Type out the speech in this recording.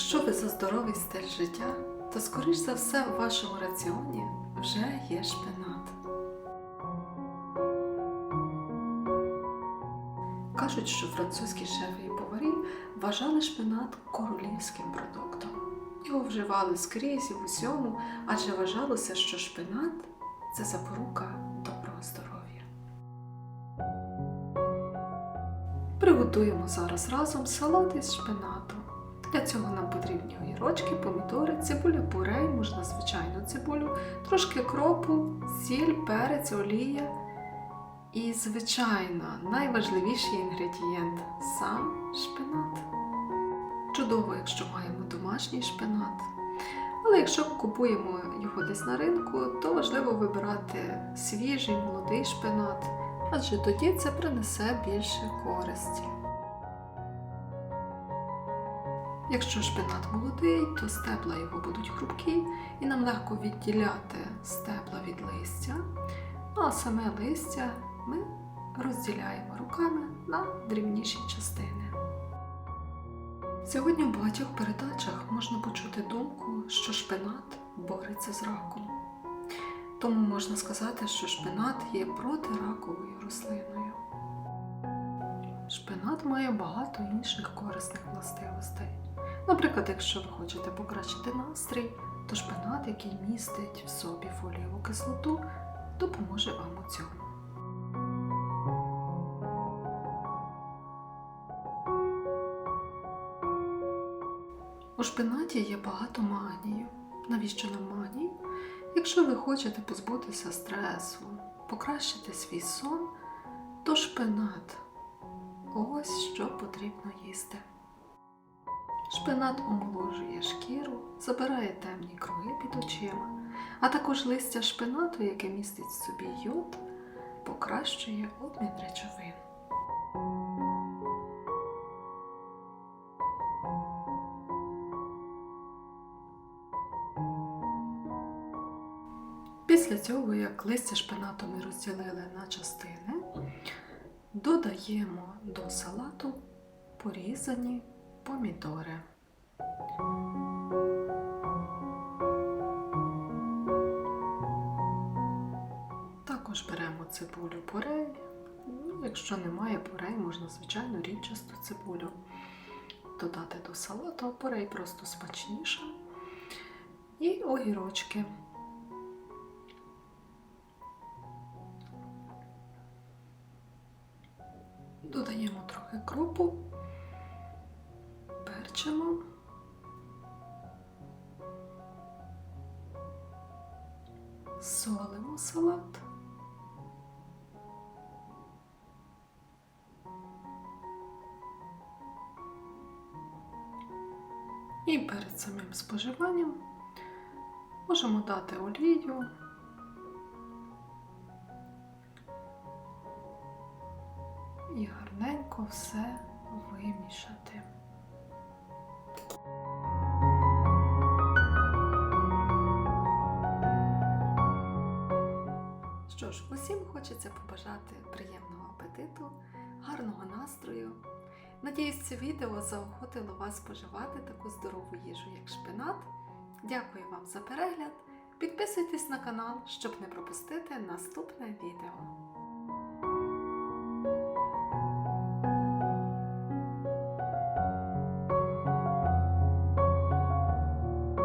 Якщо ви за здоровий стиль життя, то скоріш за все в вашому раціоні вже є шпинат. Кажуть, що французькі шефи і поварі вважали шпинат королівським продуктом. Його вживали скрізь і в усьому, адже вважалося, що шпинат це запорука доброго здоров'я. Приготуємо зараз разом салат із шпинату. Для цього нам потрібні огірочки, помідори, цибуля пурей, можна звичайну цибулю, трошки кропу, сіль, перець, олія. І, звичайно, найважливіший інгредієнт сам шпинат. Чудово, якщо маємо домашній шпинат. Але якщо купуємо його десь на ринку, то важливо вибирати свіжий молодий шпинат, адже тоді це принесе більше користі. Якщо шпинат молодий, то стебла його будуть хрупкі і нам легко відділяти стебла від листя. Ну а саме листя ми розділяємо руками на дрібніші частини. Сьогодні в багатьох передачах можна почути думку, що шпинат бореться з раком. Тому можна сказати, що шпинат є протираковою рослиною. Шпинат має багато інших корисних властивостей. Наприклад, якщо ви хочете покращити настрій, то шпинат, який містить в собі фолієву кислоту, допоможе вам у цьому. У шпинаті є багато магнію. Навіщо нам магній? Якщо ви хочете позбутися стресу, покращити свій сон, то шпинат ось що потрібно їсти. Шпинат омоложує шкіру, забирає темні круги під очима, а також листя шпинату, яке містить в собі йод, покращує обмін речовин. Після цього, як листя шпинату ми розділили на частини, додаємо до салату порізані помідори. Також беремо цибулю порей. Ну, якщо немає порей, можна звичайно рівчасту цибулю додати до салату, порей просто смачніше. І огірочки. Додаємо трохи кропу, перчимо. Солимо салат. І перед самим споживанням можемо дати олію. І гарненько все вимішати. Що ж, усім хочеться побажати приємного апетиту, гарного настрою. Надіюсь, це відео заохотило вас споживати таку здорову їжу, як шпинат. Дякую вам за перегляд. Підписуйтесь на канал, щоб не пропустити наступне відео.